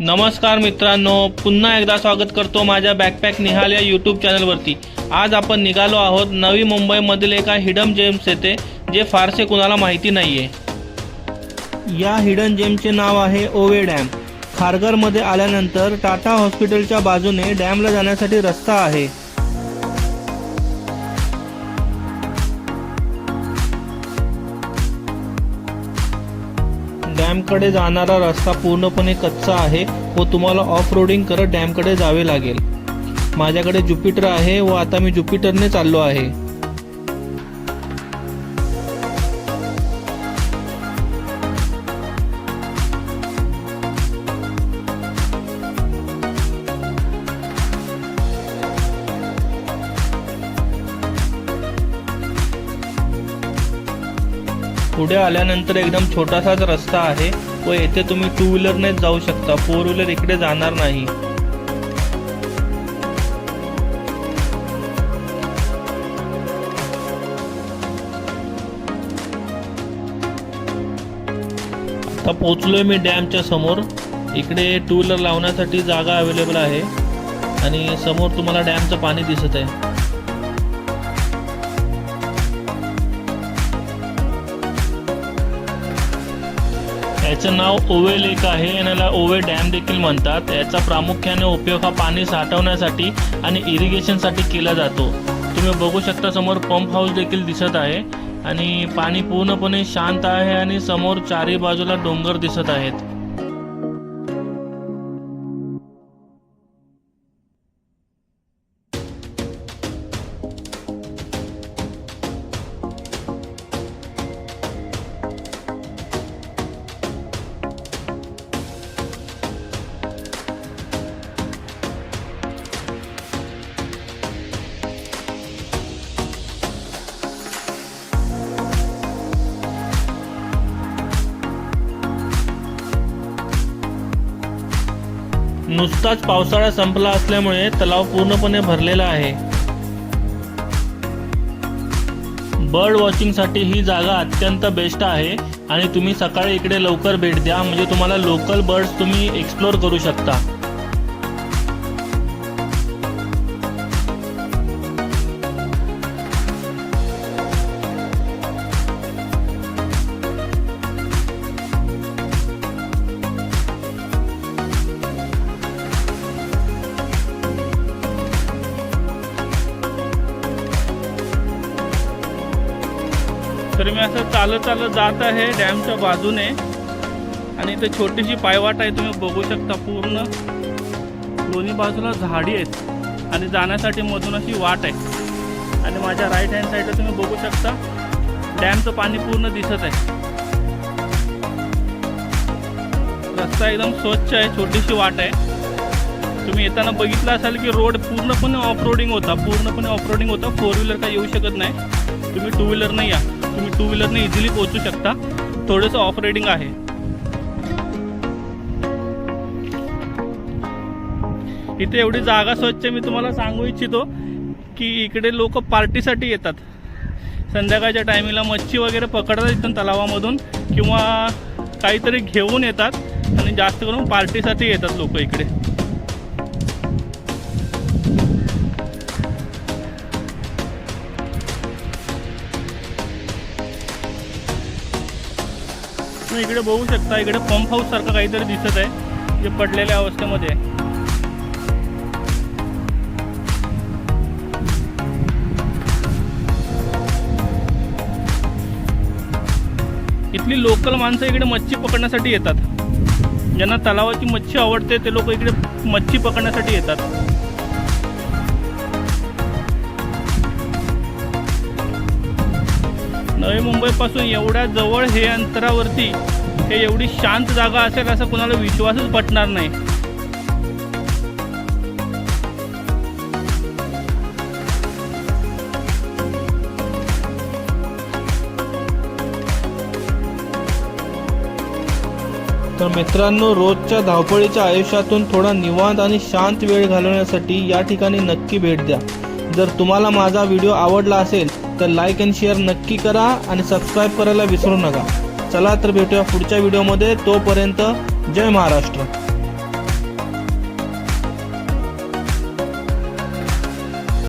नमस्कार मित्रांनो पुन्हा एकदा स्वागत करतो माझ्या बॅकपॅक निहाल या यूट्यूब चॅनलवरती आज आपण निघालो आहोत नवी मुंबईमधील एका हिडन जेम्स येथे जे फारसे कुणाला माहिती नाही आहे या हिडन जेमचे नाव आहे ओवे डॅम. खारघरमध्ये आल्यानंतर टाटा हॉस्पिटलच्या बाजूने डॅमला जाण्यासाठी रस्ता आहे. डॅमकडे जाणारा रस्ता पूर्णपणे कच्चा आहे व तुम्हाला ऑफ रोडिंग करत डॅमकडे जावे लागेल. माझ्याकडे ज्युपिटर आहे व आता मी ज्युपिटरने चाललो आहे. पुढे आल्यानंतर एकदम छोटासाच रस्ता आहे. व येथे तुम्ही टू व्हीलरनेच जाऊ शकता. फोर व्हीलर इकडे जाणार नाही. आता पोचलोय मी डॅमच्या समोर. इकडे टू व्हीलर लावण्यासाठी जागा अवेलेबल आहे. आणि समोर तुम्हाला डॅमचं पाणी दिसत आहे. याचं नाव ओवे लेक आहे आणि याला ओवे डॅम देखील म्हणतात. याचा प्रामुख्याने उपयोग हा पाणी साठवण्यासाठी आणि इरिगेशनसाठी केला जातो. तुम्ही बघू शकता समोर पंप हाऊस देखील दिसत आहे. आणि पाणी पूर्णपणे शांत आहे आणि समोर चारी बाजूला डोंगर दिसत आहेत. नुसताच पावसाळा संपला असल्यामुळे तलाव पूर्णपणे भरलेला आहे. बर्ड वॉचिंगसाठी ही जागा अत्यंत बेस्ट आहे आणि तुम्ही सकाळी इकडे लवकर भेट द्या. म्हणजे तुम्हाला लोकल बर्ड्स तुम्ही एक्सप्लोर करू शकता. तर मी असं चालत चालत जात आहे डॅमच्या बाजूने. आणि इथे छोटीशी पायवाट आहे तुम्ही बघू शकता पूर्ण. दोन्ही बाजूला झाडी आहेत. आणि जाण्यासाठी मधून अशी वाट आहे. आणि माझ्या राईट हँड साईडला तुम्ही बघू शकता डॅमचं पाणी पूर्ण दिसत आहे. रस्ता एकदम स्वच्छ आहे छोटीशी वाट आहे. तुम्ही येताना बघितलं असाल की रोड पूर्णपणे ऑफ रोडिंग होता पूर्णपणे ऑफ रोडिंग होता फोर व्हीलर काय येऊ शकत नाही. तुम्ही टू व्हीलर नाही या. तुम्ही टू व्हीलरने इझिली पोहोचू शकता. थोडंसं ऑफ रेडिंग आहे. इथे एवढी जागा स्वच्छ मी तुम्हाला सांगू इच्छितो की इकडे लोक पार्टीसाठी येतात. संध्याकाळच्या टायमिंगला मच्छी वगैरे पकडतात इथून तलावामधून किंवा काहीतरी घेऊन येतात आणि जास्त करून पार्टीसाठी येतात लोक इकडे. तुम्ही इकडे बघू शकता इकडे पंप हाऊस सारखं काहीतरी दिसत आहे जे पडलेल्या अवस्थेमध्ये. इथली लोकल माणसं इकडे मच्छी पकडण्यासाठी येतात. ज्यांना तलावाची मच्छी आवडते ते लोक इकडे मच्छी पकडण्यासाठी येतात. नवी मुंबईपासून एवढ्या जवळ हे अंतरावरती हे एवढी शांत जागा असेल असा कुणाला विश्वासच पटणार नाही. तर मित्रांनो रोजच्या धावपळीच्या आयुष्यातून थोडा निवांत आणि शांत वेळ घालवण्यासाठी या ठिकाणी नक्की भेट द्या. जर तुम्हाला माझा व्हिडिओ आवडला असेल तर लाईक अँड शेअर नक्की करा आणि सबस्क्राईब करायला विसरू नका. चला तर भेटूया पुढच्या व्हिडिओमध्ये तोपर्यंत जय महाराष्ट्र.